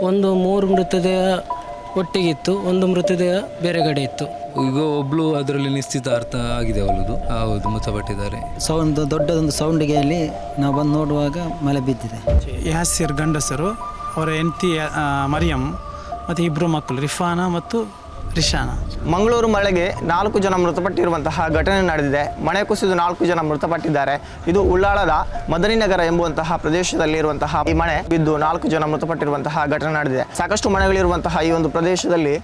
ಒಂದು ಮೂರು ಮೃತದೇಹ ಒಟ್ಟಿಗಿತ್ತು ಒಂದು ಮೃತದೇಹ ಬೇರೆ ಕಡೆ ಇತ್ತು. ಈಗ ಒಬ್ಳು ಅದರಲ್ಲಿ ನಿಶ್ಚಿತಾರ್ಥ ಆಗಿದೆ ಅವಳದು. ಹೌದು ಮೃತಪಟ್ಟಿದ್ದಾರೆ ಸೌಂಡ್ ದೊಡ್ಡದೊಂದು ಸೌಂಡಿಗೆ ಅಲ್ಲಿ ನಾವು ಬಂದು ನೋಡುವಾಗ ಮಳೆ ಬಿದ್ದಿದೆ. ಯಾಸಿರ್ ಗಂಡಸರು ಅವರ ಹೆಂಡತಿ ಆ, ಮರಿಯಂ ಮತ್ತು ಇಬ್ಬರು ಮಕ್ಕಳು ರಿಫಾನ ಮತ್ತು ರಿಶಾನ ಮಂಗಳೂರು ಮಳೆಗೆ ನಾಲ್ಕು ಜನ ಮೃತಪಟ್ಟಿರುವಂತಹ ಘಟನೆ ನಡೆದಿದೆ. ಮಳೆ ಕುಸಿದು ನಾಲ್ಕು ಜನ ಮೃತಪಟ್ಟಿದ್ದಾರೆ. ಇದು ಉಳ್ಳಾಳದ ಮದನಿನಗರ ಎಂಬುವಂತಹ ಪ್ರದೇಶದಲ್ಲಿರುವಂತಹ ಈ ಮಳೆ ಬಿದ್ದು ನಾಲ್ಕು ಜನ ಮೃತಪಟ್ಟಿರುವಂತಹ ಘಟನೆ ನಡೆದಿದೆ. ಸಾಕಷ್ಟು ಮನೆಗಳಿರುವಂತಹ ಈ ಒಂದು ಪ್ರದೇಶದಲ್ಲಿ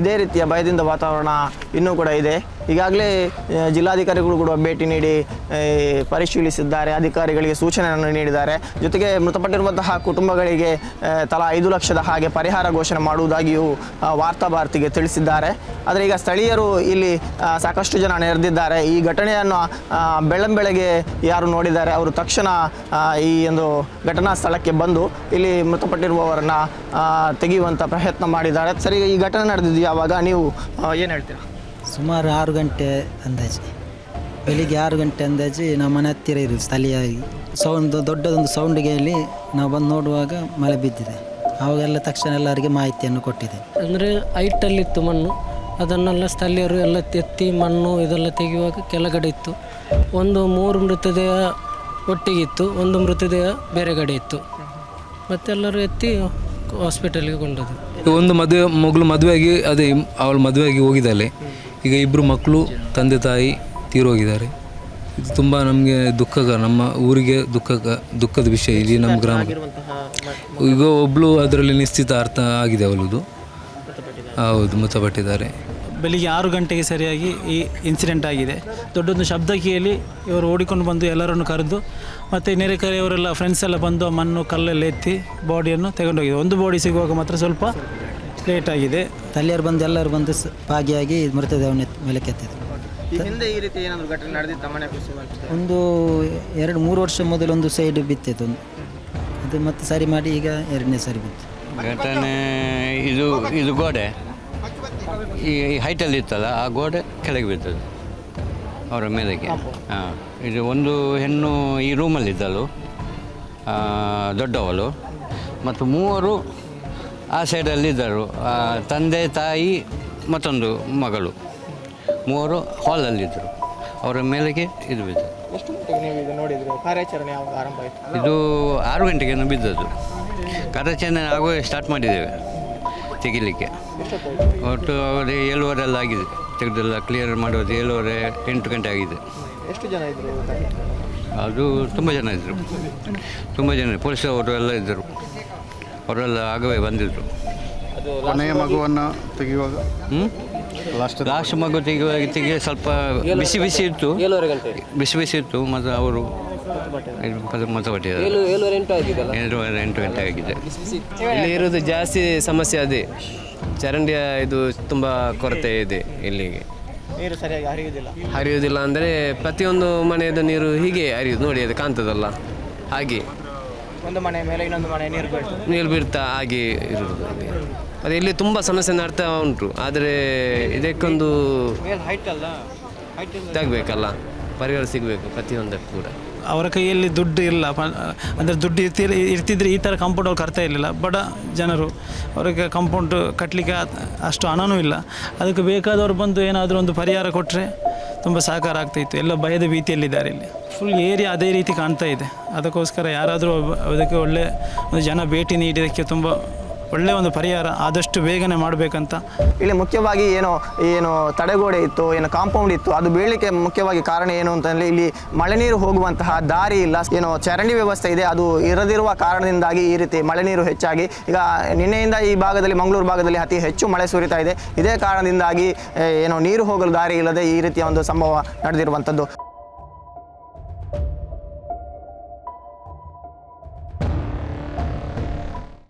ಇದೇ ರೀತಿಯ ಭಯದಿಂದ ವಾತಾವರಣ ಇನ್ನೂ ಕೂಡ ಇದೆ. ಈಗಾಗಲೇ ಜಿಲ್ಲಾಧಿಕಾರಿಗಳು ಕೂಡ ಭೇಟಿ ನೀಡಿ ಪರಿಶೀಲಿಸಿದ್ದಾರೆ, ಅಧಿಕಾರಿಗಳಿಗೆ ಸೂಚನೆಯನ್ನು ನೀಡಿದ್ದಾರೆ. ಜೊತೆಗೆ ಮೃತಪಟ್ಟಿರುವಂತಹ ಕುಟುಂಬಗಳಿಗೆ ತಲಾ ಐದು ಲಕ್ಷದ ಹಾಗೆ ಪರಿಹಾರ ಘೋಷಣೆ ಮಾಡುವುದಾಗಿಯೂ ವಾರ್ತಾ ಭಾರತಿಗೆ ತಿಳಿಸಿದ್ದಾರೆ. ಆದರೆ ಈಗ ಸ್ಥಳೀಯರು ಇಲ್ಲಿ ಸಾಕಷ್ಟು ಜನ ನೆರೆದಿದ್ದಾರೆ. ಈ ಘಟನೆಯನ್ನು ಬೆಳ್ಳಂಬೆಳಗ್ಗೆ ಯಾರು ನೋಡಿದ್ದಾರೆ, ಅವರು ತಕ್ಷಣ ಈ ಒಂದು ಘಟನಾ ಸ್ಥಳಕ್ಕೆ ಬಂದು ಇಲ್ಲಿ ಮೃತಪಟ್ಟಿರುವವರನ್ನು ತೆಗೆಯುವಂಥ ಪ್ರಯತ್ನ ಮಾಡಿದ್ದಾರೆ. ಸರಿ, ಈ ಘಟನೆ ನಡೆದಿದ್ದು ಯಾವಾಗ? ನೀವು ಏನು ಹೇಳ್ತೀರಾ? ಸುಮಾರು ಆರು ಗಂಟೆ ಅಂದಾಜು. ಬೆಳಿಗ್ಗೆ ಆರು ಗಂಟೆ ಅಂದಾಜು ನಮ್ಮ ಮನೆ ಹತ್ತಿರ ಇರೋದು ಸ್ಥಳೀಯ ಸೌಂಡ್ ದೊಡ್ಡದೊಂದು ಸೌಂಡಿಗೆ ಅಲ್ಲಿ ನಾವು ಬಂದು ನೋಡುವಾಗ ಮಳೆ ಬಿದ್ದಿದೆ. ಆವಾಗೆಲ್ಲ ತಕ್ಷಣ ಎಲ್ಲರಿಗೆ ಮಾಹಿತಿಯನ್ನು ಕೊಟ್ಟಿದೆ. ಅಂದರೆ ಹೈಟಲ್ಲಿತ್ತು ಮಣ್ಣು. ಅದನ್ನೆಲ್ಲ ಸ್ಥಳೀಯರು ಎಲ್ಲ ಎತ್ತಿ ಮಣ್ಣು ಇದೆಲ್ಲ ತೆಗೆಯುವಾಗ ಕೆಳಗಡೆ ಇತ್ತು. ಒಂದು ಮೂರು ಮೃತದೇಹ ಒಟ್ಟಿಗಿತ್ತು ಒಂದು ಮೃತದೇಹ ಬೇರೆ ಕಡೆ ಇತ್ತು. ಮತ್ತೆಲ್ಲರೂ ಎತ್ತಿ ಹಾಸ್ಪಿಟಲ್ಗೆ ಕೊಂಡದ್ದು. ಒಂದು ಮದುವೆ ಮಗಳು ಮದುವೆಯಾಗಿ ಅದೇ ಅವಳು ಮದುವೆಯಾಗಿ ಹೋಗಿದ್ದಾಳೆ. ಈಗ ಇಬ್ಬರು ಮಕ್ಕಳು ತಂದೆ ತಾಯಿ ತೀರೋಗಿದ್ದಾರೆ. ಇದು ತುಂಬ ನಮಗೆ ದುಃಖಕ ನಮ್ಮ ಊರಿಗೆ ದುಃಖಕ ದುಃಖದ ವಿಷಯ ಇಲ್ಲಿ ನಮ್ಮ ಗ್ರಾಮ ಈಗ ಒಬ್ಬಳು ಅದರಲ್ಲಿ ನಿಶ್ಚಿತ ಅರ್ಥ ಆಗಿದೆ ಅವಳದು. ಹೌದು ಮೃತಪಟ್ಟಿದ್ದಾರೆ. ಬೆಳಿಗ್ಗೆ ಆರು ಗಂಟೆಗೆ ಸರಿಯಾಗಿ ಈ ಇನ್ಸಿಡೆಂಟ್ ಆಗಿದೆ. ದೊಡ್ಡೊಂದು ಶಬ್ದ ಕೇಳಿ ಇವರು ಓಡಿಕೊಂಡು ಬಂದು ಎಲ್ಲರನ್ನು ಕರೆದು ಮತ್ತು ನೆರೆಕರೆಯವರೆಲ್ಲ ಫ್ರೆಂಡ್ಸ್ ಎಲ್ಲ ಬಂದು ಮಣ್ಣು ಕಲ್ಲಲ್ಲಿ ಎತ್ತಿ ಬಾಡಿಯನ್ನು ತೆಗೊಂಡೋಗಿದೆ ಒಂದು ಬಾಡಿ ಸಿಗುವಾಗ ಮಾತ್ರ ಸ್ವಲ್ಪ ಲೇಟ್ ಆಗಿದೆ. ಸ್ಥಳೀಯರು ಬಂದು ಎಲ್ಲರೂ ಬಂದು ಸ- ಭಾಗಿಯಾಗಿ ಮೃತದೇಹವನ್ನು ಮೇಲೆ ಮೇಲಕ್ಕೆ ಎತ್ತಿದ್ರು. ಈ ಹಿಂದೆ ಈ ರೀತಿ ಏನಾದ್ರು ಘಟನೆ ನಡೆದಿತ್ತು ಒಂದು ಎರಡು ಮೂರು ವರ್ಷ ಮೊದಲು ಒಂದು ಸೈಡ್ ಬಿತ್ತಿತ್ತು ಒಂದು. ಅದು ಮತ್ತೆ ಸರಿ ಮಾಡಿ ಈಗ ಎರಡನೇ ಸರಿ ಬಿತ್ತು. ಘಟನೆ ಇದು ಇದು ಗೋಡೆ. ಈ ಹೈಟಲ್ಲಿ ಇತ್ತಲ್ಲ ಆ ಗೋಡೆ ಕೆಳಗೆ ಬೀಳ್ತದೆ ಅವರ ಮೇಲೆಗೆ ಹಾಂ ಇದು ಒಂದು ಹೆಣ್ಣು ಈ ರೂಮಲ್ಲಿದ್ದಳು ಆ, ದೊಡ್ಡವಳು. ಮತ್ತು ಮೂವರು ಆ ಸೈಡಲ್ಲಿದ್ದರು. ತಂದೆ ತಾಯಿ ಮತ್ತೊಂದು ಮಗಳು. ಮೂವರು ಹಾಲಲ್ಲಿದ್ದರು. ಅವರ ಮೇಲೆಗೆ ಇದು ಬಿದ್ದರು ಎಷ್ಟು ನೀವು ಇದು ನೋಡಿದ್ರಿ? ಕಾರ್ಯಾಚರಣೆ ಯಾವಾಗ ಆರಂಭ ಆಯಿತು? ಇದು ಆರು ಗಂಟೆಗೆ ಬಿದ್ದದ್ದು. ಕಾರ್ಯಾಚರಣೆ ಆಗುವ ಸ್ಟಾರ್ಟ್ ಮಾಡಿದ್ದೇವೆ ತೆಗಿಲಿಕ್ಕೆ. ಒಟ್ಟು ಅವರೇ ಏಳುವರೆ ಎಲ್ಲ ಆಗಿದೆ. ತೆಗೆದೆಲ್ಲ ಕ್ಲಿಯರ್ ಮಾಡೋದು ಏಳುವರೆ ಎಂಟು ಗಂಟೆ ಆಗಿದೆ. ಎಷ್ಟು ಜನ ಇದ್ದರು ಅದು ತುಂಬ ಜನ ಇದ್ದರು ತುಂಬ ಜನ ಪೊಲೀಸ್ ಅವರು ಎಲ್ಲ ಇದ್ದರು. ಅವರೆಲ್ಲ ಆಗವೇ ಬಂದಿದ್ರು. ಕೊನೆಯ ಮಗುವನ್ನು ತೆಗೆಯುವಾಗ? ಹ್ಞೂ ಲಾಸ್ಟ್ ಲಾಸ್ಟ್ ಮಗು ತೆಗೆಯುವಾಗ ತೆಗೆ ಸ್ವಲ್ಪ ಬಿಸಿ ಬಿಸಿ ಇತ್ತು. ಬಿಸಿ ಬಿಸಿ ಇತ್ತು. ಮತ್ತು ಅವರು ಏಳುವರೆ ಎಂಟು ಗಂಟೆ ಆಗಿದೆ. ಇಲ್ಲಿ ಇರೋದು ಜಾಸ್ತಿ ಸಮಸ್ಯೆ ಅದೇ. ಚರಂಡಿಯ ಇದು ತುಂಬ ಕೊರತೆ ಇದೆ ಇಲ್ಲಿಗೆ. ನೀರು ಸರಿಯಾಗಿ ಹರಿಯುವುದಿಲ್ಲ. ಹರಿಯುವುದಿಲ್ಲ ಅಂದರೆ ಪ್ರತಿಯೊಂದು ಮನೆಯದು ನೀರು ಹೀಗೆ ಹರಿಯುದು ನೋಡಿ ಅದು ಕಾಣ್ತದಲ್ಲ. ಹಾಗೆ. ಒಂದು ಮನೆ ಮೇಲೆ ಇನ್ನೊಂದು ಮನೆ ನೀರು ಬೀಳ್ತದೆ. ನೀರು ಬೀಳ್ತಾ ಹಾಗೆ ಇರುವುದು ಹಾಗೆ. ಅದು ಇಲ್ಲಿ ತುಂಬ ಸಮಸ್ಯೆ ನಡ್ತಾ ಉಂಟು. ಆದರೆ ಇದಕ್ಕೊಂದು ಹೈಟ್ ಅಲ್ಲ. ಹೈಟ್ ಇದಾಗಬೇಕಲ್ಲ ಪರಿಹಾರ ಸಿಗಬೇಕು ಪ್ರತಿಯೊಂದಕ್ಕೂ ಕೂಡ. ಅವರ ಕೈಯಲ್ಲಿ ದುಡ್ಡು ಇಲ್ಲ. ಅಂದರೆ ದುಡ್ಡು ಇರ್ತಿ ಇರ್ತಿದ್ರೆ ಈ ಥರ ಕಾಂಪೌಂಡ್ ಅವ್ರು ಕಟ್ತಾ ಇರಲಿಲ್ಲ. ಬಡ ಜನರು ಅವರಿಗೆ ಕಾಂಪೌಂಡ್ ಕಟ್ಟಲಿಕ್ಕೆ ಅಷ್ಟು ಹಣನೂ ಇಲ್ಲ. ಅದಕ್ಕೆ ಬೇಕಾದವರು ಬಂದು ಏನಾದರೂ ಒಂದು ಪರಿಹಾರ ಕೊಟ್ಟರೆ ತುಂಬ ಸಹಕಾರ ಆಗ್ತಾಯಿತ್ತು. ಎಲ್ಲ ಭಯದ ಭೀತಿಯಲ್ಲಿದ್ದಾರೆ ಇಲ್ಲಿ. ಫುಲ್ ಏರಿಯಾ ಅದೇ ರೀತಿ ಕಾಣ್ತಾ ಇದೆ. ಅದಕ್ಕೋಸ್ಕರ ಯಾರಾದರೂ ಅದಕ್ಕೆ ಒಳ್ಳೆ ಒಂದು ಜನ ಭೇಟಿ ನೀಡಿದ್ದಕ್ಕೆ ತುಂಬ ಒಳ್ಳೆಯ ಒಂದು ಪರಿಹಾರ, ಆದಷ್ಟು ಬೇಗನೆ ಮಾಡಬೇಕಂತ. ಇಲ್ಲಿ ಮುಖ್ಯವಾಗಿ ಏನು ಏನು ತಡೆಗೋಡೆ ಇತ್ತು, ಏನು ಕಾಂಪೌಂಡ್ ಇತ್ತು, ಅದು ಬೀಳಲಿಕ್ಕೆ ಮುಖ್ಯವಾಗಿ ಕಾರಣ ಏನು ಅಂತಂದರೆ ಇಲ್ಲಿ ಮಳೆ ನೀರು ಹೋಗುವಂತಹ ದಾರಿ ಇಲ್ಲ. ಏನು ಚರಂಡಿ ವ್ಯವಸ್ಥೆ ಇದೆ, ಅದು ಇರದಿರುವ ಕಾರಣದಿಂದಾಗಿ ಈ ರೀತಿ ಮಳೆ ನೀರು ಹೆಚ್ಚಾಗಿ, ಈಗ ನಿನ್ನೆಯಿಂದ ಈ ಭಾಗದಲ್ಲಿ, ಮಂಗಳೂರು ಭಾಗದಲ್ಲಿ ಅತಿ ಹೆಚ್ಚು ಮಳೆ ಸುರಿತಾ ಇದೆ. ಇದೇ ಕಾರಣದಿಂದಾಗಿ ಏನು ನೀರು ಹೋಗಲು ದಾರಿ ಇಲ್ಲದೆ ಈ ರೀತಿಯ ಒಂದು ಸಂಭವ ನಡೆದಿರುವಂಥದ್ದು.